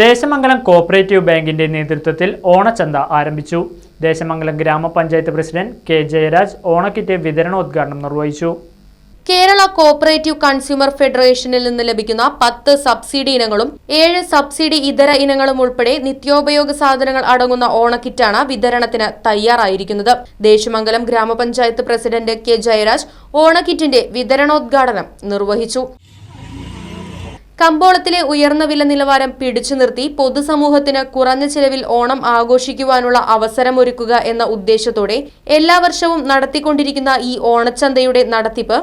Desamangalam cooperative ബാങ്കിന്റെ നേതൃത്വത്തിൽ ഓണച്ചന്ത ആരംഭിച്ചു. ദേശമംഗലം ഗ്രാമപഞ്ചായത്ത് പ്രസിഡന്റ് കെ ജയരാജ് ഓണക്കിറ്റ് വിതരണോദ്ഘാടനം നിർവഹിച്ചു. കേരള കോപ്പറേറ്റീവ് കൺസ്യൂമർ ഫെഡറേഷനിൽ നിന്ന് ലഭിക്കുന്ന പത്ത് സബ്സിഡി ഇനങ്ങളും ഏഴ് സബ്സിഡി ഇതര ഇനങ്ങളും ഉൾപ്പെടെ നിത്യോപയോഗ സാധനങ്ങൾ അടങ്ങുന്ന ഓണക്കിറ്റാണ് വിതരണത്തിന് തയ്യാറായിരിക്കുന്നത്. ദേശമംഗലം ഗ്രാമപഞ്ചായത്ത് പ്രസിഡന്റ് കെ ജയരാജ് ഓണക്കിറ്റിന്റെ വിതരണോദ്ഘാടനം നിർവഹിച്ചു. കമ്പോളത്തിലെ ഉയർന്ന വില നിലവാരം പിടിച്ചു നിർത്തി പൊതുസമൂഹത്തിന് കുറഞ്ഞ ചെലവിൽ ഓണം ആഘോഷിക്കുവാനുള്ള അവസരമൊരുക്കുക എന്ന ഉദ്ദേശത്തോടെ എല്ലാ വർഷവും നടത്തിക്കൊണ്ടിരിക്കുന്ന ഈ ഓണച്ചന്തയുടെ നടത്തിപ്പ്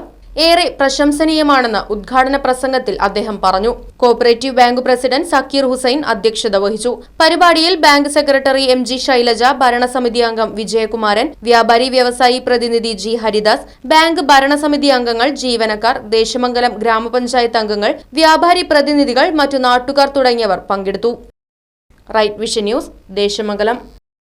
ഏറെ പ്രശംസനീയമാണെന്ന് ഉദ്ഘാടന പ്രസംഗത്തിൽ അദ്ദേഹം പറഞ്ഞു. Cooperative bank president Zakir Hussain അധ്യക്ഷത വഹിച്ചു. പരിപാടിയിൽ bank secretary M G Shailaja ഭരണസമിതി അംഗം വിജയകുമാരൻ വ്യാപാരി വ്യവസായി പ്രതിനിധി ജി ഹരിദാസ് ബാങ്ക് ഭരണസമിതി അംഗങ്ങൾ ജീവനക്കാർ ദേശമംഗലം ഗ്രാമപഞ്ചായത്ത് അംഗങ്ങൾ വ്യാപാരി പ്രതിനിധികൾ മറ്റു നാട്ടുകാർ തുടങ്ങിയവർ പങ്കെടുത്തു. Right vision news Deshamangalam.